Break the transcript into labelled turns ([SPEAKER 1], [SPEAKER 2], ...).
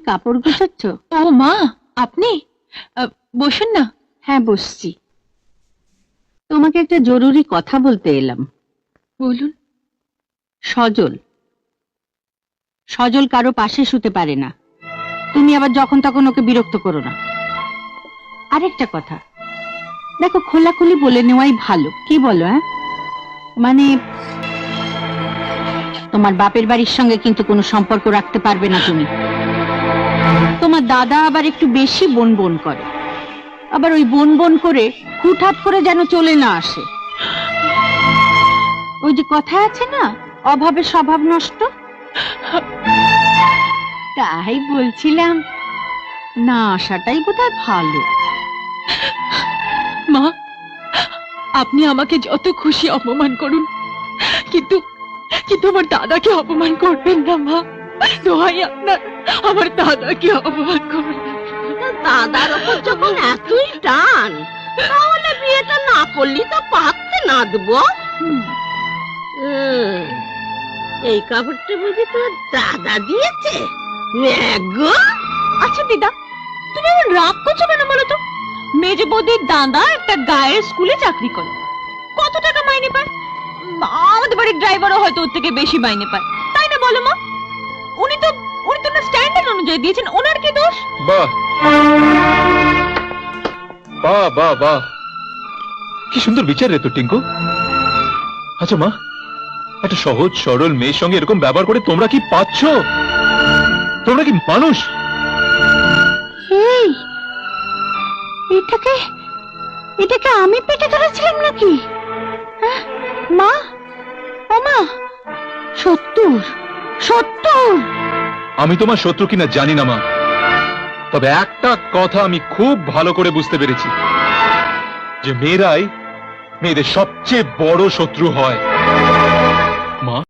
[SPEAKER 1] কাপড় গুছাচ্ছ?
[SPEAKER 2] ও মা আপনি? বসুন না।
[SPEAKER 1] হ্যাঁ বসছি। তোমাকে একটা জরুরি কথা বলতে এলাম।
[SPEAKER 2] বলুন।
[SPEAKER 1] সজল। সজল কারও পাশে শুতে পারে না। তুমি আবার যখন তখন ওকে বিরক্ত করো না। আরেকটা কথা। দেখো খোলাখুলি বলে নেওয়াই ভালো। কি বলো হ্যাঁ? মানে তোমার বাপের বাড়ির সঙ্গে কিন্তু কোনো সম্পর্ক রাখতে পারবে না তুমি। তোমার দাদা আবার একটু বেশি বন বন করে। আবার ওই বন বন করে হুটহাট করে যেন চলে না আসে। ওই যে কথা আছে না, অভাবে স্বভাব নষ্ট? তাই বলছিলাম, না আসাটাই বোধহয় ভালো।
[SPEAKER 2] মা, আপনি আমাকে যত খুশি অপমান করুন, কিন্তু কিন্তু আমার দাদাকে অপমান করবেন না, মা। দোহাই আপনার আমার দাদাকে অপমান করবেন। না।
[SPEAKER 3] দাদার ওপর যখন এতই টান তাহলে বিয়েটা না করলি তো পারতে না দেবো। এই কাপড়টা বুঝি তোর দাদা দিয়েছে?
[SPEAKER 2] আচ্ছা দিদা তুমি আমার রাগ করছ কেন বলো তো? মেজে বৌদির দাদা একটা গায়ের স্কুলে চাকরি করে। কত টাকা মাইনে পায়? আমাদের বাড়ির ড্রাইভারও হয়তো ওর থেকে বেশি মাইনে পায়। তাই না বলো মা? উনি তো উনি তো না স্ট্যান্ডার্ড অনুযায়ী দিয়েছেন। ওনার কি দোষ?
[SPEAKER 4] বাহ। বাহ বাহ বাহ। কি সুন্দর বিচার রে তো টিঙ্কু। আচ্ছা মা একটা সহজ সরল মেয়ের সঙ্গে এরকম ব্যবহার করে তোমরা কি পাচ্ছ? তোমরা কি মানুষ?
[SPEAKER 1] এই এটাকে এটাকে আমি পেটে ধরেছিলাম নাকি? মা ও মা সত্তর। সত্তর
[SPEAKER 4] আমি তোমার শত্রু কিনা জানি না, মা। তবে একটা কথা আমি খুব ভালো করে বুঝতে পেরেছি, যে মেয়েরাই মেয়েদের সবচেয়ে বড় শত্রু হয়। মা?